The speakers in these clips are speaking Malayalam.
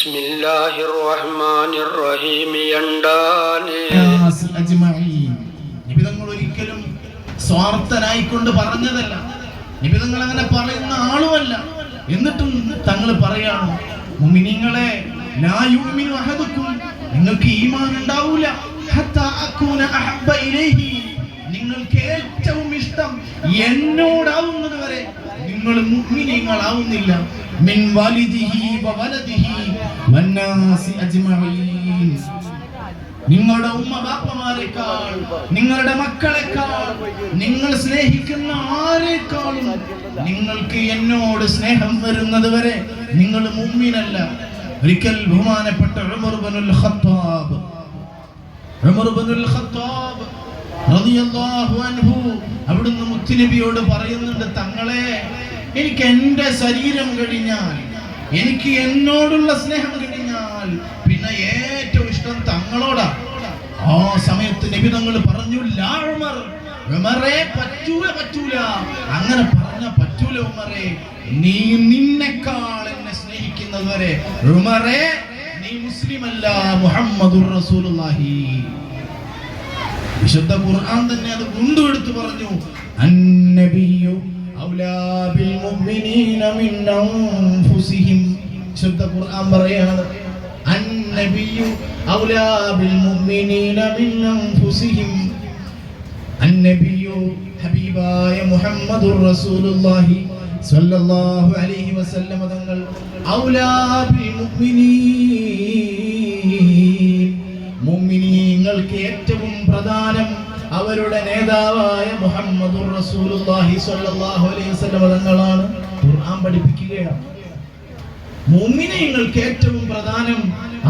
بسم الله الرحمن الرحيم ينداني നാസ് അജ്മഈൻ. നിബിതങ്ങൾ ഒരിക്കലും സ്വാർത്ഥനായിക്കൊണ്ട് പറഞ്ഞതല്ല നിബിതങ്ങൾ അങ്ങനെ പറയുന്ന ആളുമല്ല എന്നിട്ടും തങ്ങൾ പറയാണ് മുഅ്മിനീങ്ങളെ ലാ യുഅ്മിനു അഹദുക്കും നിങ്ങൾക്ക് ഈമാൻ ഉണ്ടാവൂല ഹത്താ അകൂന അഹബ്ബ ഇലൈഹി നിങ്ങൾക്ക് ഏറ്റവും ഇഷ്ടം എന്നോടാവുന്നത് വരെ നിങ്ങൾ മുഅ്മിനീങ്ങളാവുന്നില്ല മിൻ വാലിദിഹി വവലദിഹി മന്നാസി അജ്മഈൻ. നിങ്ങളുടെ ഉമ്മ ബാപ്പമാരെക്കാൾ നിങ്ങളുടെ മക്കളെക്കാൾ നിങ്ങൾ സ്നേഹിക്കുന്ന ആരെക്കാളും നിങ്ങൾക്ക് എന്നോട് സ്നേഹം വരുന്നത് വരെ നിങ്ങൾ മുമ്മിനല്ല ഒരിക്കൽ ബഹുമാനപ്പെട്ട ഖത്താബ് ഖത്താബ് അവിടുന്ന് മുത്തുനബിയോട് പറയുന്നുണ്ട് തങ്ങളെ എനിക്ക് എന്റെ ശരീരം കഴിഞ്ഞാൽ എനിക്ക് എന്നോടുള്ള സ്നേഹം കഴിഞ്ഞാൽ പിന്നെ ഏറ്റവും ഇഷ്ടം തങ്ങളോടാ. ആ സമയത്ത് നബി തങ്ങൾ പറഞ്ഞു "ലാ ഉമർ ഉമറേ പറ്റൂല പറ്റൂല. അങ്ങനെ പറഞ്ഞ പറ്റൂല ഉമറേ നീ നിന്നെക്കാൾ എന്നെ സ്നേഹിക്കുന്നത് വരെ ഉമറേ നീ മുസ്ലിമല്ല മുഹമ്മദുർ റസൂലുള്ളാഹി. വിശുദ്ധ ഖുർആൻ തന്നെ അത് കൊണ്ടുവെടുത്ത് പറഞ്ഞു. അന്നബിയു ഔലാ ബിൽ മുഅ്മിനീന മിൻ അൻഫുസിഹിം. വിശുദ്ധ ഖുർആൻ പറയാണ്. അന്നബിയു ഔലാ ബിൽ മുഅ്മിനീന മിൻ അൻഫുസിഹിം. അന്നബിയു ഹബീബായ മുഹമ്മദുർ റസൂലുള്ളാഹി സല്ലല്ലാഹു അലൈഹി വസല്ലം തങ്ങൾ ഔലാ ബിൽ മുഅ്മിനീൻ. മുഅ്മിനീങ്ങൾക്ക് ഏറ്റവും പ്രധാനം അവരുടെ നേതാവായ മുഹമ്മദ് തങ്ങളാണ് ഖുർആൻ പഠിപ്പിക്കുകയാണ്. മുഅ്മിനീങ്ങൾക്ക് ഏറ്റവും പ്രധാനം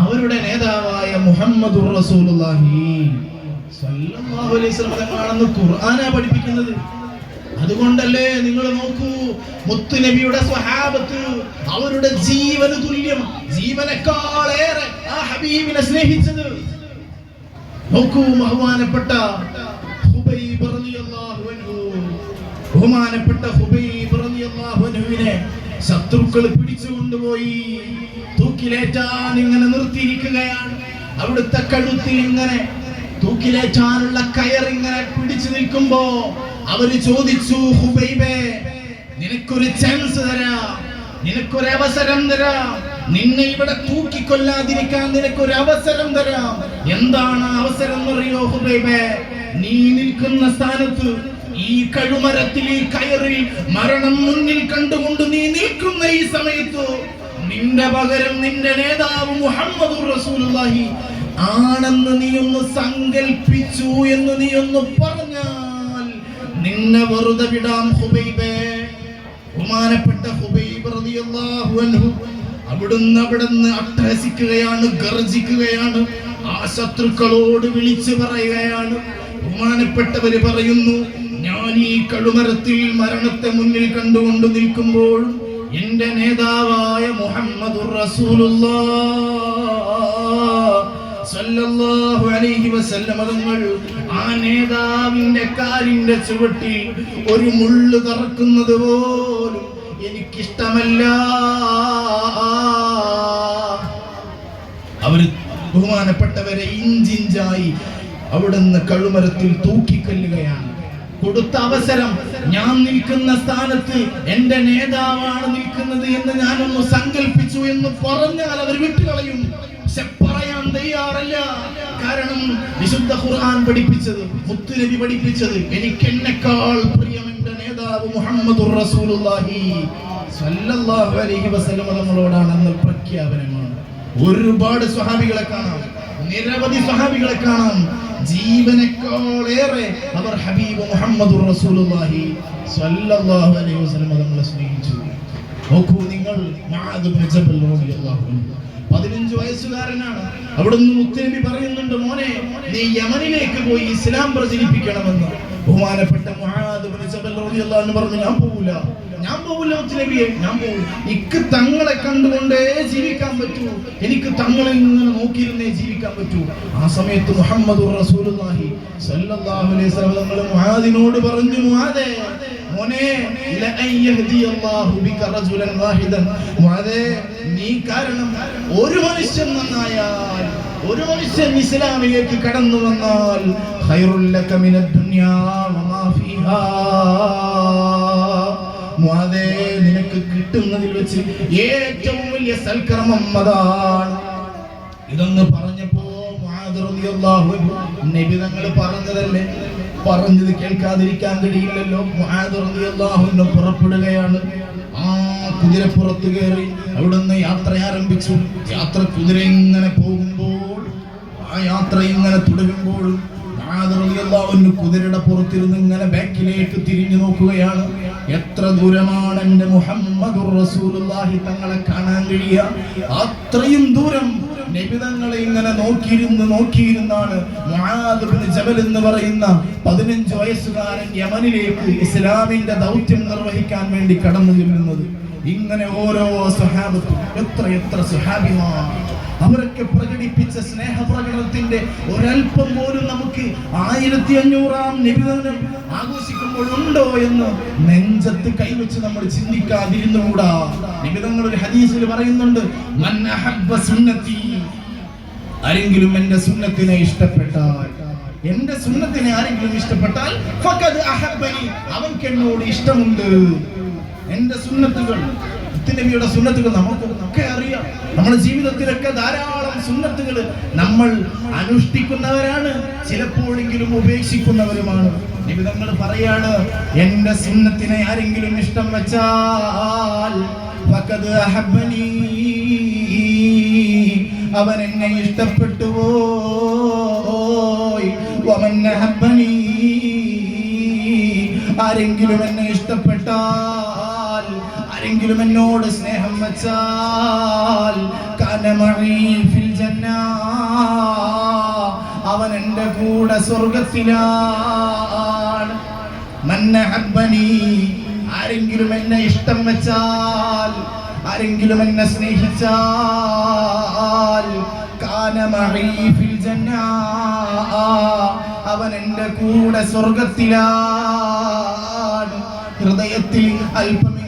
അവരുടെ നേതാവായ മുഹമ്മദ് തങ്ങളാണെന്ന് ഖുർആനാ പഠിപ്പിക്കുന്നത്. അതുകൊണ്ടല്ലേ നിങ്ങൾ നോക്കൂ മുത്തുനബിയുടെ സ്വഹാബത്ത് അവരുടെ ജീവന് തുല്യം ജീവനേക്കാളേറെ ആ ഹബീബിനെ സ്നേഹിച്ചത്. നോക്കൂ ബഹുമാനപ്പെട്ട ബഹുമാനപ്പെട്ട ശത്രുക്കൾ പിടിച്ചു കൊണ്ടുപോയി. തൂക്കിലേറ്റാൻ ഇങ്ങനെ നിർത്തിയിരിക്കുകയാണ്. അവിടുത്തെ കഴുത്തിൽ ഇങ്ങനെ തൂക്കിലേറ്റാനുള്ള കയർ ഇങ്ങനെ പിടിച്ചു നിൽക്കുമ്പോ അവർ ചോദിച്ചു ഹുബൈബേ നിനക്കൊരു ചാൻസ് തരാ. നിനക്കൊരു അവസരം തരാം. നിന്നെ ഇവിടെ തൂക്കിക്കൊല്ലാതിരിക്കാൻ നിനക്ക് ഒരു അവസരം തരാം. എന്താണ് അവസരം എന്നറിയോ ഹുബൈബേ? നീ നിൽക്കുന്ന സ്ഥാനത്ത് ഈ കഴുമരത്തിൽ ഈ കയറിൽ മരണം മുന്നിൽ കണ്ടുകൊണ്ട് നീ നിൽക്കുന്ന ഈ സമയത്ത് നിന്റെ പകരം നിന്റെ നേതാവ് മുഹമ്മദ് റസൂലുള്ളാഹി ആണെന്ന് നീ ഒന്ന് സങ്കൽപ്പിച്ചു എന്ന് നീ ഒന്ന് പറഞ്ഞാൽ നിന്നെ വെറുതെ വിടാം ഹുബൈബേ. ബഹുമാനപ്പെട്ട ഹുബൈബ് റളിയല്ലാഹു അൻഹു അവിടുന്ന് അവിടുന്ന് അട്ടഹസിക്കുകയാണ് ഗർജിക്കുകയാണ്. ആ ശത്രുക്കളോട് വിളിച്ചു പറയുകയാണ്. ബഹുമാനപ്പെട്ടവര് പറയുന്നു ഞാൻ ഈ കഴുമരത്തിൽ മരണത്തെ മുന്നിൽ കണ്ടുകൊണ്ട് നിൽക്കുമ്പോൾ എന്റെ നേതാവായ മുഹമ്മദ് തങ്ങൾ ആ നേതാവിന്റെ കാലിന്റെ ചുവട്ടിൽ ഒരു മുള്ളു കറക്കുന്നത് പോലും എനിക്കിഷ്ടമല്ല. അവർ ബഹുമാനപ്പെട്ടവരെ ഇഞ്ചിഞ്ചായി അവിടുന്ന് കഴുമരത്തിൽ തൂക്കിക്കൊല്ലുകയാണ്. കൊടുത്ത അവസരം ഞാൻ നിൽക്കുന്ന സ്ഥാനത്ത് എന്റെ നേതാവാണ് നിൽക്കുന്നത് എന്ന് ഞാനൊന്ന് സങ്കല്പിച്ചു എന്ന് പറഞ്ഞാൽ അവർ വിട്ടുകളയും. പക്ഷെ പറയാൻ തയ്യാറല്ല. കാരണം വിശുദ്ധ ഖുർആൻ പഠിപ്പിച്ചത് മുത്തുനബി പഠിപ്പിച്ചത് എനിക്ക് എന്നെക്കാൾ പ്രിയം നേതാവ് മുഹമ്മദ് റസൂലുള്ളാഹി സല്ലല്ലാഹു അലൈഹി വസല്ലം നമ്മളോടാണ് അന്ന് പ്രഖ്യാപനമാണ് ഒരുപാട് സ്വഹാബികളെ കാണാം. നിരവധി സ്വഹാബികളെ കാണാം. ജീവനേക്കാളേറെ അവർ ഹബീബ് മുഹമ്മദ് റസൂലുള്ളാഹി സല്ലല്ലാഹു അലൈഹി വസല്ലം നമ്മളെ സ്നേഹിച്ചു. നോക്കൂ നിങ്ങൾ പതിനഞ്ച് വയസ്സുകാരനാണ്. അവിടുന്ന് മുത്തനബി പറയുന്നുണ്ട് മോനെ നീ യമനിലേക്ക് പോയി ഇസ്ലാം പ്രചരിപ്പിക്കണമെന്ന്. ബഹുമാനപ്പെട്ട പറഞ്ഞു ഞാൻ പോവില്ല ഞാൻ പോവില്ല നബിയെ ഞാൻ പോവില്ല എനിക്ക് തങ്ങളെ കണ്ടുകൊണ്ടേ ജീവിക്കാൻ പറ്റൂ. എനിക്ക് തങ്ങളെ ഇങ്ങനെ നോക്കിയിരുന്നേ ജീവിക്കാൻ പറ്റൂ. ആ സമയത്ത് മുഹമ്മദ് റസൂലുള്ളാഹി സല്ലല്ലാഹു അലൈഹി വസല്ലം മുആദിനോട് പറഞ്ഞു മുആദേ മോനെ നീ കാരണം ഒരു മനുഷ്യൻ നന്നായാൽ ഒരു മനുഷ്യൻ ഇസ്ലാമിലേക്ക് കടന്നു വന്നാൽ ഖൈറുൽ ലക من ദുനിയാ وما ഫീഹാ മുആദേ നിനക്ക് കിട്ടുന്നതിൽ വെച്ച് ഏറ്റവും വലിയ സൽക്രമം അതാണ്. ഇതൊന്ന് പറഞ്ഞപ്പോ നബി തങ്ങൾ പറഞ്ഞതല്ലേ? പറഞ്ഞത് കേൾക്കാതിരിക്കാൻ കഴിയില്ലല്ലോ. അൻഹു പുറപ്പെടുകയാണ്. ആ കുതിരപ്പുറത്ത് കയറി അവിടുന്ന് യാത്ര ആരംഭിച്ചു. യാത്ര കുതിര ഇങ്ങനെ പോകുമ്പോൾ ആ യാത്ര ഇങ്ങനെ തുടരുമ്പോൾ കുതിരയുടെ പുറത്തിരുന്ന് ഇങ്ങനെ ബാക്കിലേക്ക് തിരിഞ്ഞു നോക്കുകയാണ്. എത്ര ദൂരമാണ് എന്റെ മുഹമ്മദ് റസൂലുള്ളാഹി തങ്ങളെ കാണാൻ കഴിയുക? അത്രയും ദൂരം നിബിതങ്ങളെ ഇങ്ങനെ നോക്കിയിരുന്ന് നോക്കിയിരുന്നാണ് ജബൽ എന്ന് പറയുന്ന പതിനഞ്ച് വയസ്സുകാരൻ യമനിലേക്ക് ഇസ്ലാമിന്റെ ദൗത്യം നിർവഹിക്കാൻ വേണ്ടി കടന്നു ചെല്ലുന്നത് ഇങ്ങനെ ഓരോ സഹാബത്തും എത്ര എത്ര സഹാബിമാർ അവരൊക്കെ പ്രകടിപ്പിച്ച സ്നേഹപ്രകടനത്തിന്റെ ഒരല്പം പോലും നമുക്ക് ആയിരത്തി അഞ്ഞൂറാം നിബിധനം ആഘോഷിക്കുമ്പോൾ ഉണ്ടോ എന്ന് നെഞ്ചത്ത് കൈവച്ച് നമ്മൾ ചിന്തിക്കാതിരുന്നുകൂടാ. നിബിധങ്ങൾ ഒരു ഹദീസിൽ പറയുന്നുണ്ട് ആരെങ്കിലും എന്റെ സുന്നത്തിനെ ഇഷ്ടപ്പെട്ടാൽ എന്റെ സുന്നത്തിനെ ആരെങ്കിലും ഇഷ്ടപ്പെട്ടാൽ അവൻക്ക് എന്നോട് ഇഷ്ടമുണ്ട്. എന്റെ സുന്നത്തുകൾ നബിയുടെ സുന്നത്തുകൾ നമുക്കൊക്കെ അറിയാം. നമ്മുടെ ജീവിതത്തിലൊക്കെ ധാരാളം സുന്നത്തുകൾ നമ്മൾ അനുഷ്ഠിക്കുന്നവരാണ് ചിലപ്പോഴെങ്കിലും ഉപേക്ഷിക്കുന്നവരുമാണ്. നിബിതങ്ങൾ പറയാണ് എന്റെ സുന്നത്തിനെ ആരെങ്കിലും ഇഷ്ടം വെച്ചാൽ അവൻ എന്നെ ഇഷ്ടപ്പെട്ടു പോയി ആരെങ്കിലും എന്നെ ഇഷ്ടപ്പെട്ടാൽ ആരെങ്കിലും എന്നോട് സ്നേഹം വെച്ചാൽ അവൻ എന്റെ കൂടെ സ്വർഗത്തിലാണ്. ആരെങ്കിലും എന്നെ ഇഷ്ടം വെച്ചാൽ ആരെങ്കിലും എന്നെ സ്നേഹിച്ചാൽ അവൻ എന്റെ കൂടെ സ്വർഗത്തിലാണ്. ഹൃദയത്തിൽ അല്പമെങ്കിലും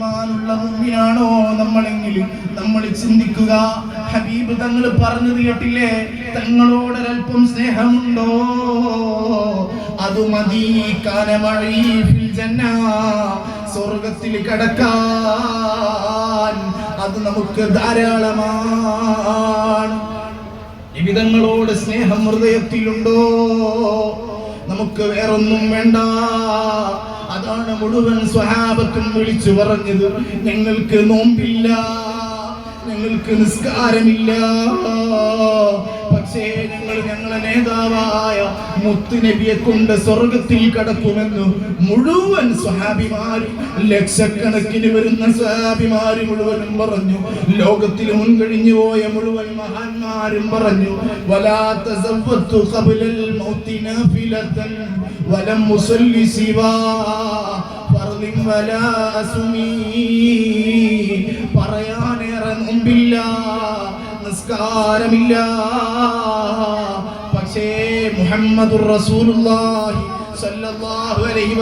ഈമാനുള്ള മുമ്പിനാണോ നമ്മളെങ്കിലും? നമ്മൾ ചിന്തിക്കുക ഹബീബ് തങ്ങൾ പറഞ്ഞു കേട്ടില്ലേ? തങ്ങളോടൊരൽപ്പം സ്നേഹമുണ്ടോ? അത് മതി കാനമഴി ഫിൽ ജന്ന സ്വർഗത്തിൽ കടക്കാൻ അത് നമുക്ക് ധാരാളമാണ്. ജീവിതങ്ങളോട് സ്നേഹം ഹൃദയത്തിലുണ്ടോ? നമുക്ക് വേറൊന്നും വേണ്ട. അതാണ് മുഴുവൻ സ്വഹാബത്തും വിളിച്ചു പറഞ്ഞത്. ഞങ്ങൾക്ക് നോമ്പില്ല. ഞങ്ങൾക്ക് നിസ്കാരമില്ല. പക്ഷേ ഞങ്ങൾ ഞങ്ങളെ നേതാവായ മുത്തുനബിയെ കൊണ്ട് സ്വർഗത്തിൽ കടക്കുമെന്ന് മുഴുവൻ സ്വഹാബിമാരും ലക്ഷക്കണക്കിന് വരുന്ന സ്വഹാബിമാരും മുഴുവനും പറഞ്ഞു. ലോകത്തിൽ മുൻകഴിഞ്ഞു പോയ മുഴുവൻ മഹാന്മാരും പറഞ്ഞു വലാത്ത വലാ അസുമീ. പറയാനേറെ മുമ്പില്ല നിസ്കാരമില്ല. പക്ഷേ മുഹമ്മദുർ റസൂലുള്ളാഹി അലൈഹി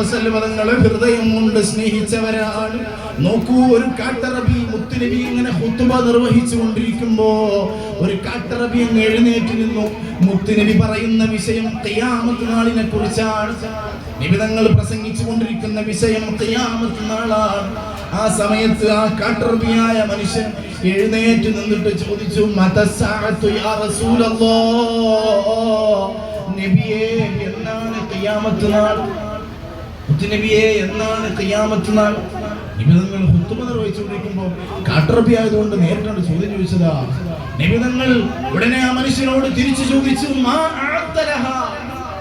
ഹൃദയം കൊണ്ട് സ്നേഹിച്ചവരാണ്. നോക്കൂ ഒരു കാട്ടറബി മുത്തുനബി ഇങ്ങനെ ഹുത്തുബ നിർവഹിച്ചു കൊണ്ടിരിക്കുമ്പോ ഒരു കാട്ടറബി അങ്ങ് എഴുന്നേറ്റ് നിന്നു. മുത്തുനബി പറയുന്ന വിഷയം ഖിയാമത്ത് നാളിനെ കുറിച്ചാണ്. നിബിതങ്ങൾ പ്രസംഗിച്ചു കൊണ്ടിരിക്കുന്ന വിഷയം ഖിയാമത്ത് നാളാണ്. ആ സമയത്ത് ആ കാട്ടറബിയായ മനുഷ്യൻ എഴുന്നേറ്റ് നിന്നിട്ട് ചോദിച്ചു മതസാഅത്തു യാ റസൂലല്ലാ നബിയേ എന്നാണ് ഖിയാമത്ത് നാൾ? മുത്തുനബിയെ എന്നാണ് ഖിയാമത്ത് നാൾ? നിബിതങ്ങൾ ഹുത്തുമ നിർവഹിച്ചുകൊണ്ടിരിക്കുമ്പോൾ കാട്ടറബി ആയതുകൊണ്ട് നേരിട്ടാണ് ചോദ്യം ചോദിച്ചതാ. നിമിതങ്ങൾ ഉടനെ ആ മനുഷ്യനോട് തിരിച്ചു ചോദിച്ചു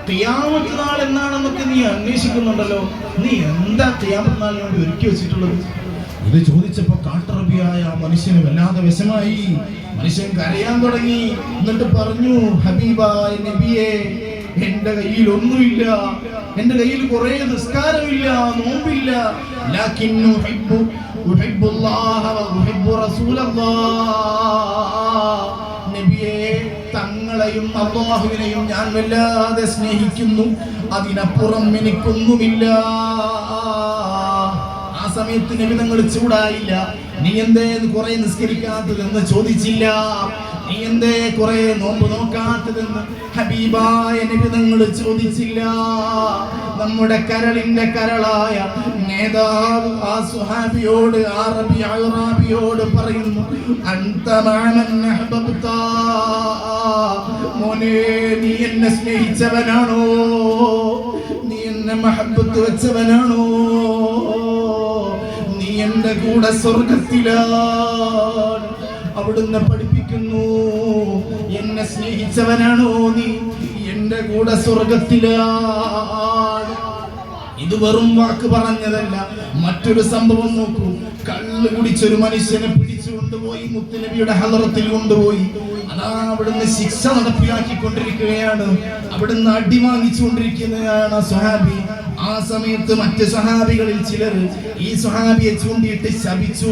ഖിയാമത്ത് നാൾ എന്നാണെന്നൊക്കെ നീ അന്വേഷിക്കുന്നുണ്ടല്ലോ. നീ എന്താ നാളിന് വേണ്ടി ഒരുക്കി വെച്ചിട്ടുള്ളത്? ഇത് ചോദിച്ചപ്പോ കാട്ടറബിയായ ആ മനുഷ്യന് വല്ലാതെ വിഷമായി. മനുഷ്യൻ കരയാൻ തുടങ്ങി. എന്നിട്ട് പറഞ്ഞു ഹബീബായ നബിയെ എന്റെ കയ്യിൽ ഒന്നുമില്ല. എന്റെ കയ്യിൽ കുറെ നിസ്കാരമില്ല നോമ്പില്ല. ലാകിൻ ഉഹിബ്ബു ഉഹിബ്ബുല്ലാഹ വ ഉഹിബ്ബു റസൂലല്ലാഹ്. നബിയെ തങ്ങളെയും അള്ളാഹുവിനെയും ഞാൻ വല്ലാതെ സ്നേഹിക്കുന്നു. അതിനപ്പുറം എനിക്കൊന്നുമില്ല. ആ സമയത്ത് നബി തങ്ങൾ ചൂടായില്ല. നീ എന്തേ കുറെ നിസ്കരിക്കാത്തതെന്ന് ചോദിച്ചില്ല? നീ എന്തേ കുറെ നോമ്പ് നോക്കാത്തതെന്ന് ഹബീബായ നബി തങ്ങൾ ചോദിച്ചില്ല. നമ്മുടെ കരളിന്റെ കരളായ നേതാവ് ആ സുഹാബിയോട് അറബി അറബിയോട് പറയുന്നു മോനെ നീ എന്നെ സ്നേഹിച്ചവനാണോ? നീ എന്നെ മഹബത്ത് വെച്ചവനാണോ? നീ എന്റെ കൂടെ സ്വർഗത്തിലാണ്. അവിടുന്ന് പഠിപ്പിക്കുന്നു എന്നെ സ്നേഹിച്ചവനാണോ നീ? എന്റെ കൂടെ സ്വർഗത്തിലാണ്. ഇത് വെറും വാക്ക് പറഞ്ഞതല്ല. മറ്റൊരു സംഭവം നോക്കൂ. കള്ള് കുടിച്ചൊരു മനുഷ്യനെ പിടിച്ചു കൊണ്ടുപോയി മുത്തുനബിയുടെ ഹലറത്തിൽ കൊണ്ടുപോയി. അതാ അവിടുന്ന് ശിക്ഷ നടപ്പിലാക്കിക്കൊണ്ടിരിക്കുകയാണ്. അവിടുന്ന് അടിമാങ്ങിച്ചുകൊണ്ടിരിക്കുന്നതാണ് സ്വഹാബി. ആ സമയത്ത് മറ്റ് സഹാബികളിൽ ചിലർ ഈ സഹാബിയെ ചൂണ്ടിയിട്ട് ശപിച്ചു.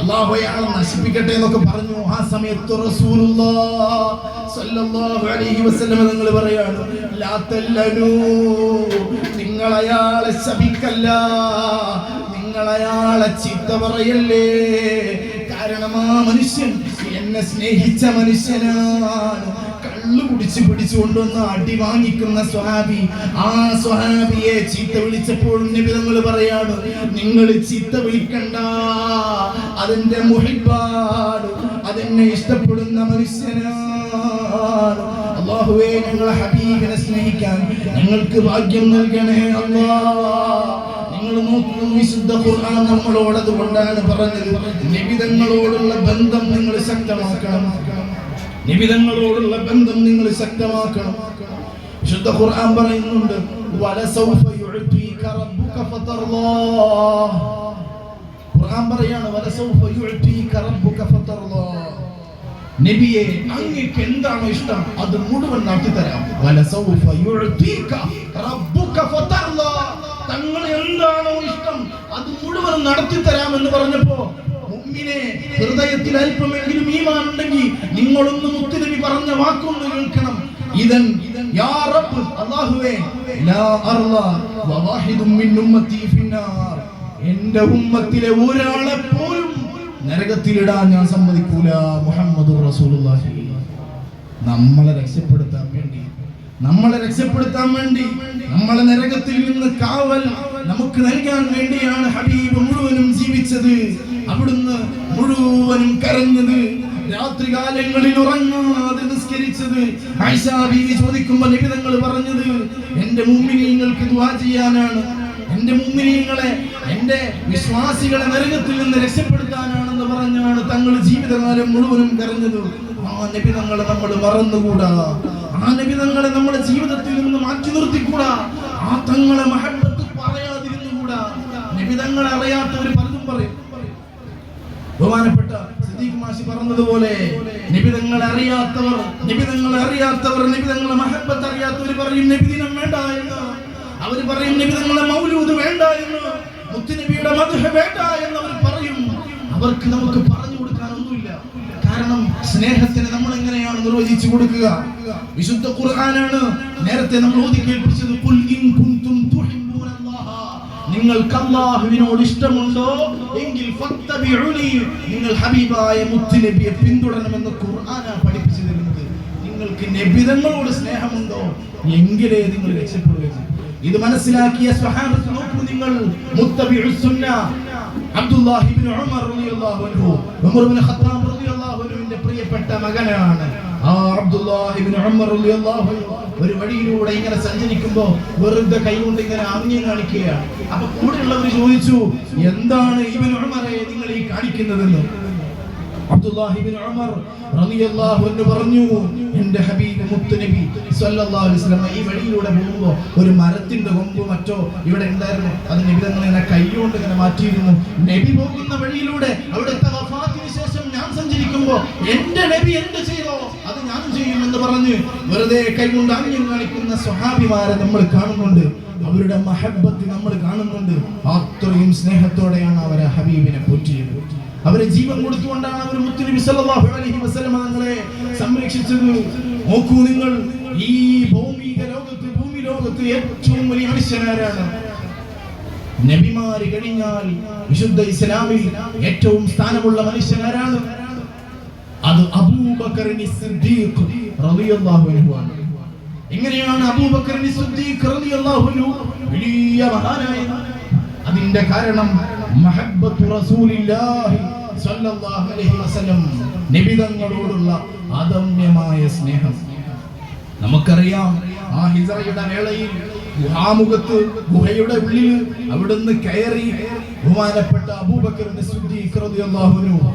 അള്ളാഹു അയാളെ നശിപ്പിക്കട്ടെ എന്നൊക്കെ പറഞ്ഞു. ആ സമയത്ത് നിങ്ങൾ പറയാണ് നിങ്ങൾ അയാളെ ശപിക്കല്ല. നിങ്ങൾ അയാളെ ചീത്ത പറയല്ലേ. കാരണം ആ മനുഷ്യൻ എന്നെ സ്നേഹിച്ച മനുഷ്യനാണ്. കള്ളു കുടിച്ച് പിടിച്ചു കൊണ്ടുവന്ന് അടി വാങ്ങിക്കുന്ന സ്വഹാബി. ആ സ്വഹാബിയെ ചീത്ത വിളിച്ചപ്പോഴും നബി തങ്ങൾ പറയാണ് നിങ്ങൾ ചീത്ത വിളിക്കണ്ട. അതിന്റെ മുഹിബാട് അതെന്നെ ഇഷ്ടപ്പെടുന്ന മനുഷ്യനാണ്. അള്ളാഹുവേ ഞങ്ങളെ ഹബീബിനെ സ്നേഹിക്കാൻ ഞങ്ങൾക്ക് ഭാഗ്യം നൽകണേ അള്ളാ നിങ്ങൾ നോക്കൂ വിശുദ്ധ ഖുർആൻ നമ്മളോട് അതുകൊണ്ടാണ് പറഞ്ഞത്. നിബിതങ്ങളോടുള്ള ബന്ധം നിങ്ങൾ ശക്തമാക്കണം. നിബിതങ്ങളോടുള്ള ബന്ധം നിങ്ങൾ ശക്തമാക്കണം. വിശുദ്ധ ഖുർആൻ പറയുന്നുണ്ട് വലസൗഫ യുഅ്തീക റബ്ബുക ഫതർലാഹ് ഖുർആൻ പറയാണ് വലസൗഫ യുഅ്തീക റബ്ബുക ഫതർലാഹ് നബിയെ അങ്ങേക്ക് എന്താണ് ഇഷ്ടം? അത് മുഴുവൻ നടത്തി തരാം. വലസൗഫ യുഅ്തീക റബ്ബുക ഫതർലാഹ് തങ്ങൾ എന്താണോ ഇഷ്ടം അത് മുഴുവൻ നടത്തി തരാം എന്ന് പറഞ്ഞപ്പോ ഹൃദയത്തിൽ അല്പമെങ്കിലും ഈമാൻ ഉണ്ടെങ്കിൽ നിങ്ങളൊന്ന് പറഞ്ഞ വാക്കൊന്ന് കേൾക്കണം. ഇതൻ യാ റബ്ബ് അല്ലാഹുവേ ലാ അർള വവാഹിദും മിൻ ഉമ്മത്തി ഫിന്നാർ. എന്റെ ഉമ്മത്തിലെ ഒരാളെ പോലും നരകത്തിലിടാൻ ഞാൻ സമ്മതിക്കൂല. മുഹമ്മദ് റസൂലുള്ളാഹി. നമ്മളെ രക്ഷപ്പെടുത്താൻ വേണ്ടി നമ്മളെ രക്ഷപ്പെടുത്താൻ വേണ്ടി നമ്മളെ നരകത്തിൽ നിന്ന് കാവൽ നമുക്ക് നൽകാൻ വേണ്ടിയാണ് ഹബീബ് മുഴുവനും ജീവിച്ചത്. അവിടുന്ന് മുഴുവനും കരഞ്ഞത്. രാത്രികാലങ്ങളിൽ ഉറങ്ങാതെ നിസ്കരിച്ചത് ആയിഷാ ബീവി ചോദിക്കുമ്പോൾ നിബിതങ്ങൾ പറഞ്ഞത് എന്റെ മുമ്പിനിങ്ങൾക്ക് ദുവാ ചെയ്യാനാണ്. എന്റെ മുമ്പിനെ എന്റെ വിശ്വാസികളെ നരകത്തിൽ നിന്ന് രക്ഷപ്പെടുത്താനാണെന്ന് പറഞ്ഞാണ് തങ്ങൾ ജീവിതകാലം മുഴുവനും കരഞ്ഞത്. ആ നിബിതങ്ങളെ നമ്മൾ മറന്നുകൂടാ. ആ നിബിതങ്ങളെ നമ്മുടെ ജീവിതത്തിൽ നിന്ന് മാറ്റി നിർത്തിക്കൂടാ. ആ തങ്ങളെ മഹബത്ത് പറയാതിരുന്നുകൂടാ. നിബിതങ്ങളെ അറിയാത്തവർ പലതും പറയും. ബഹുമാനപ്പെട്ട സിദ്ദീഖ് മാഷി പറഞ്ഞതുപോലെ നിബിതങ്ങളെ അറിയാത്തവർ നിബിതങ്ങളെ അറിയാത്തവർ നിബിതങ്ങളെ മഹബത്ത് അറിയാത്തവർ പറയും നബിദിനം വേണ്ട എന്ന്. അവർ പറയും നിബിതങ്ങളെ മൗലൂദ് വേണ്ട എന്ന്. മുത്തുനബിയുടെ മധുഹ വേണ്ട എന്ന് അവർ പറയും. അവർക്ക് നമുക്ക് പറഞ്ഞു കൊടുക്കാനൊന്നുമില്ല. കാരണം സ്നേഹത്തിന് നമ്മൾ എങ്ങനെയാണ് നിർവചിച്ചു കൊടുക്കുക? വിശുദ്ധ ഖുർആനാണ് നേരത്തെ നമ്മൾ ഓതി കേൾപ്പിച്ചത് "ഖുൽ ഇൻ കുൻതും നിങ്ങൾക്ക് അള്ളാഹുവിനോട് ഇഷ്ടമുണ്ടോ? എങ്കിൽ നിങ്ങൾ ഹബീബായ മുത്തുനബിയെ പിന്തുടരണമെന്ന് ഖുർആൻ പഠിപ്പിച്ചു തരുന്നത് നിങ്ങൾക്ക് നബിതങ്ങളോട് സ്നേഹമുണ്ടോ? എങ്കിലേ നിങ്ങൾ രക്ഷപ്പെടുകയും ഇത് മനസ്സിലാക്കിയ സ്വഹാബത്ത് നോക്കൂ നിങ്ങൾ. മുത്തബിഉസ് സുന്ന അബ്ദുല്ലാഹി ഇബ്നു ഉമർ റളിയല്ലാഹു അൻഹു ഉമർ ഇബ്നു ഖത്താബ് റളിയല്ലാഹു അൻഹുവിന്റെ പ്രിയപ്പെട്ട മകനാണ്. ആ ഒരു വഴിയിലൂടെ ഇങ്ങനെ സഞ്ചരിക്കുമ്പോ വെറുതെ കൈ കൊണ്ട് ഇങ്ങനെ അറിഞ്ഞു കാണിക്കുകയാണ്. അപ്പൊ കൂടെയുള്ളവർ ചോദിച്ചു എന്താണ് ഇബ്നു ഉമറെ നിങ്ങൾ ഈ കാണിക്കുന്നതെന്ന്? അബ്ദുല്ലാഹി ഉമർ റളിയല്ലാഹു അൻഹു പറഞ്ഞു എന്റെ ഹബീബ് മുത്തുനബി സല്ലല്ലാഹു അലൈഹി വസല്ലം ഈ വഴിയിലൂടെ ഒരു മരത്തിന്റെ കൊമ്പോ മറ്റോ ഇവിടെ ഉണ്ടായിരുന്നു. അത് നബി തങ്ങൾ കൈകൊണ്ട് ഇങ്ങനെ മാറ്റിയിരുന്നു. നബി പോകുന്ന വഴിയിലൂടെ അവിടുത്തെ വഫാത്തിന് ശേഷം ഞാൻ ഞാൻ സഞ്ചരിക്കുമ്പോ എന്റെ നബി എന്ത് ചെയ്തോ അത് ഞാൻ ചെയ്യും എന്ന് പറഞ്ഞ് വെറുതെ കൈകൊണ്ട് ആംഗ്യം കാണിക്കുന്ന സ്വഹാബിമാരെ നമ്മൾ കാണുന്നുണ്ട്. അവരുടെ മഹബത്ത് നമ്മൾ കാണുന്നുണ്ട്. അത്രയും സ്നേഹത്തോടെയാണ് അവരെ ഹബീബിനെ പോറ്റിയത്. അവരെ ജീവൻ കൊടുത്തുകൊണ്ടാണ് അവർ മുത്തുനബി സല്ലല്ലാഹു അലൈഹി വസല്ലം തങ്ങളെ സംരക്ഷിച്ചത്. നോക്കൂ നിങ്ങൾ ഈ ഭൗമിക ലോകത്ത് ഭൂമി ലോകത്ത് ഏറ്റവും വലിയ മനുഷ്യനാരാണ്. നബിമാര് കഴിഞ്ഞാൽ വിശുദ്ധ ഇസ്ലാമിൽ ഏറ്റവും സ്ഥാനമുള്ള മനുഷ്യനാരാണ്? അത് അബൂബക്കറിനി സിദ്ദീഖ് റളിയല്ലാഹു അൻഹു ആണ്. എങ്ങനെയാണ് അബൂബക്കറിനി സിദ്ദീഖ് റളിയല്ലാഹു അൻഹു വലിയ മഹാനായത്? അതിന്റെ കാരണം മഹബ്ബത്തു റസൂലില്ലാഹി സല്ലല്ലാഹു അലൈഹി വസല്ലം നിബിദങ്ങളോടുള്ള അദമ്യമായ സ്നേഹം. നമുക്കറിയാം ആ ഹിജറയുടെ വേളയിൽ ഗുഹാമുഖത്ത് ഗുഹയുടെ ഉള്ളിൽ അവിടുന്ന് കയറി ബഹുമാനപ്പെട്ട അബൂബക്കറിന്റെ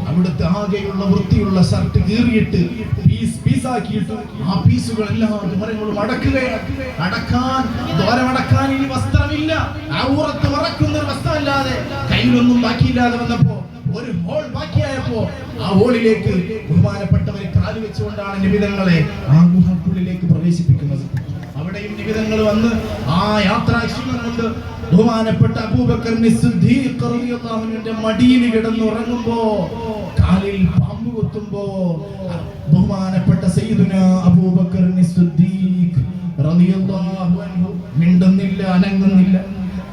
അവിടുത്തെ ആകെയുള്ള വൃത്തിയുള്ള ഷർട്ട് കീറിയിട്ട് പീസ് പീസാക്കിയിട്ട് ആ പീസുകൾ എല്ലാ ദ്വാരങ്ങളും അടക്കുകയാണ്. അടക്കാൻ ദ്വാരം അടക്കാൻ ഇനി വസ്ത്രമില്ല. ആ ഊറത്ത് മറക്കുന്ന ഒരു വസ്ത്രമില്ലാതെ കയ്യിലൊന്നും ബാക്കിയില്ലാതെ വന്നപ്പോ ഒരു ഹോൾ ബാക്കിയായപ്പോ ആ ഹോളിലേക്ക് ബഹുമാനപ്പെട്ടവരെ കാൽ വെച്ചുകൊണ്ടാണ് നിമിതങ്ങളെ ആ ഗുഹക്കുള്ളിലേക്ക് പ്രവേശിപ്പിക്കുന്നത്. അവിടെയും നിമിതങ്ങൾ വന്ന് ആ യാത്രാ കൊണ്ട് ബഹുമാനപ്പെട്ട അബൂബക്കറിന്റെ മടിയിൽ കിടന്നുറങ്ങുമ്പോ കാലിൽ പാമ്പ് കുത്തുമ്പോ ബഹുമാനപ്പെട്ട സയ്യിദുന അബൂബക്കറിന് മിണ്ടുന്നില്ല അനങ്ങുന്നില്ല.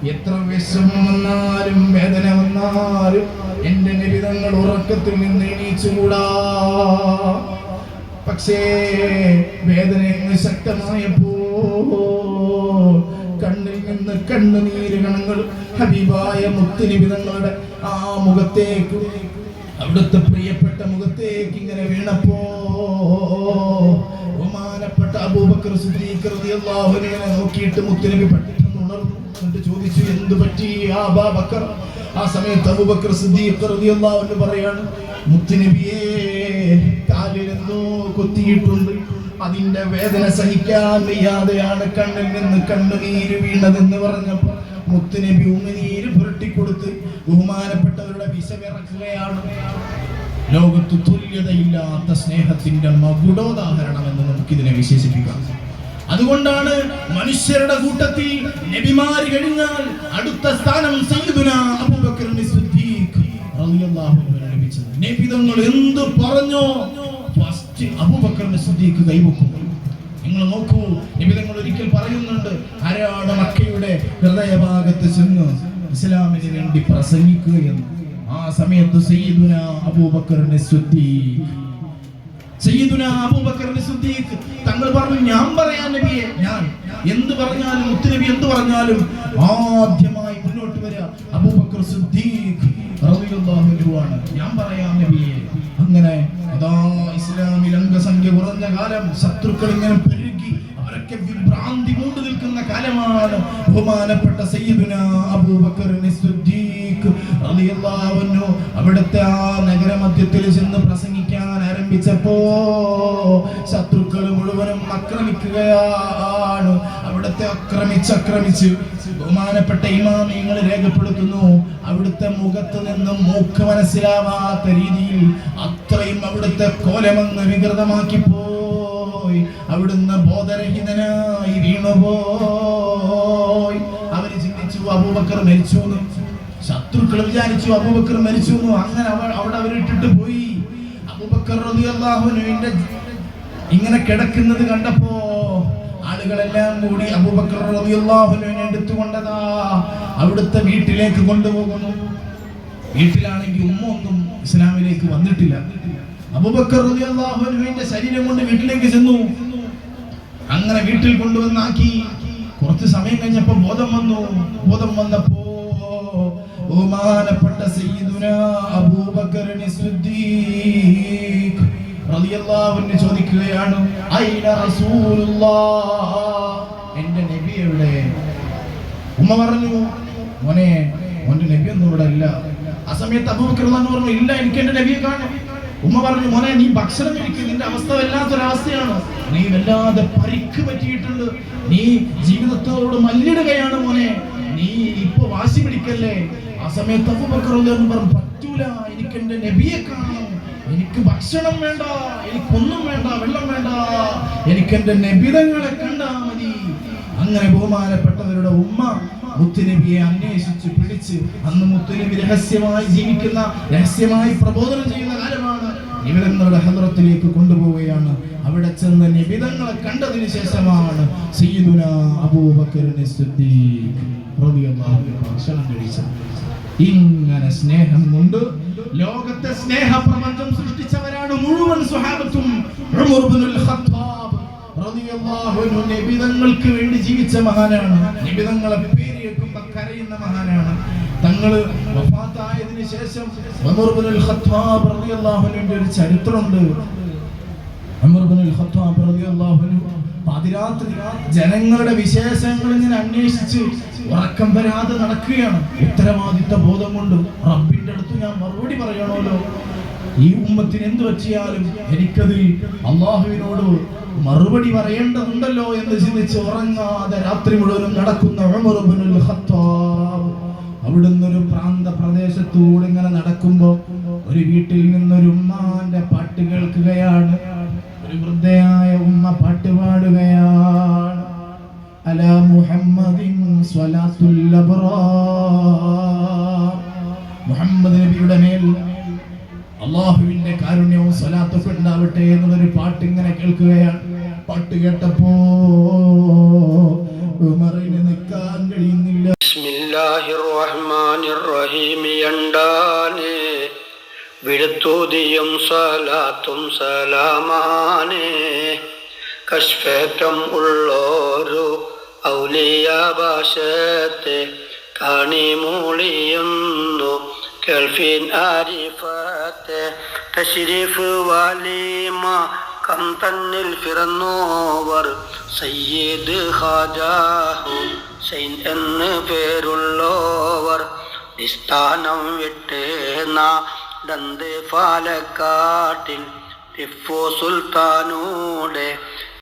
എത്ര വിഷമം വന്നാലും വേദന വന്നാലും എന്റെ നിരിതങ്ങൾ ഉറക്കത്തിൽ നിന്ന് എണീച്ചുകൂടാ. പക്ഷേ വേദന എന്ന് ശക്തമായപ്പോ കണ്ണിൽ നിന്ന് കണ്ണുനീര് കണങ്ങൾ ഹബീബായ മുത്തുനിബിതങ്ങളുടെ ആ മുഖത്തേക്ക് അവിടുത്തെ പ്രിയപ്പെട്ട മുഖത്തേക്ക് ഇങ്ങനെ വീണപ്പോ ബഹുമാനപ്പെട്ട അബൂബക്കർ സിദ്ദീഖ് റളിയല്ലാഹു അൻഹു നോക്കിയിട്ട് മുത്തുനബി പെട്ടെന്ന് ചോദിച്ചു എന്തു പറ്റി ആ ആ സമയത്ത് അബൂബക്കർ സിദ്ദീഖ് റളിയല്ലാഹു അൻഹു പറയാണ് മുത്തുനബിയേ കാലിലെന്തോ കൊത്തിയിട്ടുണ്ട്. അതിന്റെ വേദന സഹിക്കാൻ വയ്യാതെയാണ് കണ്ണിൽ നിന്ന് കണ്ണുനീര് വീണതെന്ന് പറഞ്ഞപ്പോ മുത്തുനബി ഉമിനീര് പുരട്ടിക്കൊടുത്ത് ബഹുമാനപ്പെട്ടവരുടെ വിശവിറക്കുകയാണ് ലോകത്ത് തുല്യതയില്ലാത്ത സ്നേഹത്തിന്റെ മകുടോദാഹരണം എന്ന് നമുക്കിതിനെ വിശേഷിപ്പിക്കാം. അതുകൊണ്ടാണ് മനുഷ്യരുടെ കൂട്ടത്തിൽ നബിമാര് കഴിഞ്ഞാൽ അടുത്ത സ്ഥാനം സയ്യിദുന അബൂബക്കറിന് സിദ്ദീഖ് റളിയല്ലാഹു അൻഹു ലഭിച്ചത്. നബി എന്ത് പറഞ്ഞോ ഫസ്റ്റ് അബൂബക്കറിന് സിദ്ദീഖ് കൈവക്കും. നിങ്ങൾ നോക്കൂ നബി തങ്ങൾ ഒരിക്കൽ പറയുന്നുണ്ട് ആരാണ് മക്കയുടെ ഹൃദയഭാഗത്ത് ചെന്ന് ഇസ്ലാമിന് വേണ്ടി പ്രസംഗിക്കുകയെന്ന്. ആ സമയത്ത് സയ്യിദുന അബൂബക്കറിന് സിദ്ദീഖ് തങ്ങൾ പറഞ്ഞു ഞാൻ പറയാൻ നബിയെ ഞാൻ എന്ത് പറഞ്ഞാലും മുത്തുനബി എന്ത് പറഞ്ഞാലും ആദ്യമായി മുന്നോട്ട് വരിക അബൂബക്കർ സിദ്ദീഖ് ആണ്. ഞാൻ പറയാം നബിയെ. അങ്ങനെ അതാ ഇസ്ലാമിൽ അംഗസംഖ്യ കുറഞ്ഞ കാലം ശത്രുക്കൾ ഇങ്ങനെ പെരുകി അവരൊക്കെ വിഭ്രാന്തി മൂണ്ടു നിൽക്കുന്ന കാലമാണ് ബഹുമാനപ്പെട്ട സയ്യിദുന അബൂബക്കർ സിദ്ദീഖ് അവിടുത്തെ ആ നഗരമധ്യത്തിൽ ചെന്ന് പ്രസംഗിക്കാൻ ആരംഭിച്ചപ്പോ ശത്രുക്കൾ മുഴുവനും ആക്രമിക്കുകയാണ്. അവിടുത്തെ ആക്രമിച്ച് ആക്രമിച്ച് ബഹുമാനപ്പെട്ട ഇമാമിയങ്ങൾ രേഖപ്പെടുത്തുന്നു. അവിടുത്തെ മുഖത്ത് നിന്നും മൂക്ക് മനസ്സിലാവാത്ത രീതിയിൽ അത്രയും അവിടുത്തെ കോലമങ്ങ് വികൃതമാക്കി പോയി. അവിടുന്ന് ബോധരഹിതനായി വീണുപോയി. അവർ ചിന്തിച്ചു അബൂബക്കർ മരിച്ചു ശത്രുക്കൾ വിചാരിച്ചു അബൂബക്കർ മരിച്ചു അങ്ങനെ അവൾ അവിടെ അവരിട്ടിട്ട് പോയി. അബൂബക്കർ റളിയല്ലാഹുവിന്റെ ഇങ്ങനെ കിടക്കുന്നത് കണ്ടപ്പോ ആളുകളെല്ലാം കൂടി അബൂബക്കർ റളിയല്ലാഹുവിനെ എടുത്തുകൊണ്ടതാ അവിടുത്തെ വീട്ടിലേക്ക് കൊണ്ടുപോകുന്നു. വീട്ടിലാണെങ്കിൽ ഉമ്മ ഒന്നും ഇസ്ലാമിലേക്ക് വന്നിട്ടില്ല. അബൂബക്കർ റളിയല്ലാഹുവിന്റെ ശരീരം കൊണ്ട് വീട്ടിലേക്ക് ചെന്നു. അങ്ങനെ വീട്ടിൽ കൊണ്ടുവന്നാക്കി. കുറച്ച് സമയം കഴിഞ്ഞപ്പോ ബോധം വന്നു. ബോധം വന്നപ്പോ ബഹുമാനപ്പെട്ട സയ്യിദുന അബൂബക്കറിന് സിദ്ദീഖ് റളിയല്ലാഹു അൻഹു ചോദിക്കുകയാണ് ഐന റസൂലുള്ളാഹ്? എന്റെ നബി എവിടെ? ഉമ്മ പറഞ്ഞു മോനെ മോന്റെ നബി ഒന്നും ഇവിടെ ഇല്ല. ആ സമയത്ത് അബൂബക്കർ പറഞ്ഞു ഇല്ല എനിക്ക് എന്റെ നബിയെ കാണാം. ഉമ്മ പറഞ്ഞു മോനെ നീ ഭക്ഷണം കഴിക്കും നിന്റെ അവസ്ഥ വല്ലാത്തൊരവസ്ഥയാണ് നീ വല്ലാതെ പരിക്ക് പറ്റിയിട്ടുണ്ട്. നീ ജീവിതത്തോട് മല്ലിടുകയാണ് മോനെ. നീ ഇപ്പൊ വാശി പിടിക്കല്ലേ? ആ സമയത്ത് അൻഹു പറഞ്ഞു പറ്റൂല എനിക്ക് എന്റെ നബിയെ കാണണം. എനിക്ക് ഭക്ഷണം വേണ്ട എനിക്കൊന്നും വേണ്ട വെള്ളം വേണ്ട. എനിക്ക് എന്റെ നബിതങ്ങളെ കണ്ടാ മതി. അങ്ങനെ ബഹുമാനപ്പെട്ടവരുടെ ഉമ്മ മുത്തുനബിയെ അന്വേഷിച്ച് പിടിച്ച് അന്ന് മുത്തുനബി രഹസ്യമായി ജീവിക്കുന്ന രഹസ്യമായി പ്രബോധനം ചെയ്യുന്ന കാലമാണ്. നിബിതങ്ങളുടെ ഹദ്രത്തിലേക്ക് കൊണ്ടുപോവുകയാണ്. അവിടെ ചെന്ന് നിബിതങ്ങളെ കണ്ടതിന് ശേഷമാണ് സയ്യിദുന അബൂബക്കറിനെ അൻഹു ഭക്ഷണം കഴിച്ചത്. ഇങ്ങനെ സ്നേഹം കൊണ്ട് ലോകത്തെ സ്നേഹ പ്രപഞ്ചം സൃഷ്ടിച്ചവരാണ് മുഴുവൻ സ്വഹാബത്തും നിബിതങ്ങൾക്ക് വേണ്ടി ജീവിച്ച മഹാനാണ്. നിബിതങ്ങളെ പേര് കേൾക്കുമ്പോൾ കരയുന്ന മഹാനാണ്. തങ്ങൾ വഫാത്തായതിനു ശേഷം ഒരു ചരിത്രമുണ്ട്. പാതിരാത്രി ജനങ്ങളുടെ വിശേഷങ്ങൾ ഇങ്ങനെ അന്വേഷിച്ച് ഉറക്കം വരാതെ നടക്കുകയാണ്. ഉത്തരവാദിത്ത ബോധം കൊണ്ട് റബ്ബിന്റെ അടുത്ത് ഞാൻ മറുപടി പറയണമല്ലോ. ഈ ഉമ്മത്തിന് എന്ത് പറ്റിയാലും എനിക്കതിൽ അള്ളാഹുവിനോട് മറുപടി പറയേണ്ടതുണ്ടല്ലോ എന്ന് ചിന്തിച്ച് ഉറങ്ങാതെ രാത്രി മുഴുവനും നടക്കുന്ന അവിടുന്ന് ഒരു പ്രാന്ത പ്രദേശത്തൂടെ ഇങ്ങനെ നടക്കുമ്പോ ഒരു വീട്ടിൽ വിടുത്തൂതിയും സലാത്തും സലാമാനേ. കശ്ഫേറ്റം ഉള്ളോരു ഔലിയാഭാഷത്തെ കാണിമൂളിയുന്നു കേൾഫീൻ ആരിഫത്തെ തശ്രീഫ് വാലിമ കം തന്നിൽ പിറന്നോവർ സയ്യിദ് ഹാജാഹു സൈൻ എന്ന് പേരുള്ളോവർ. നിസ്ഥാനം വിട്ട് നാടന്ത് പാലക്കാട്ടിൽ ടിപ്പു സുൽത്താനൂടെ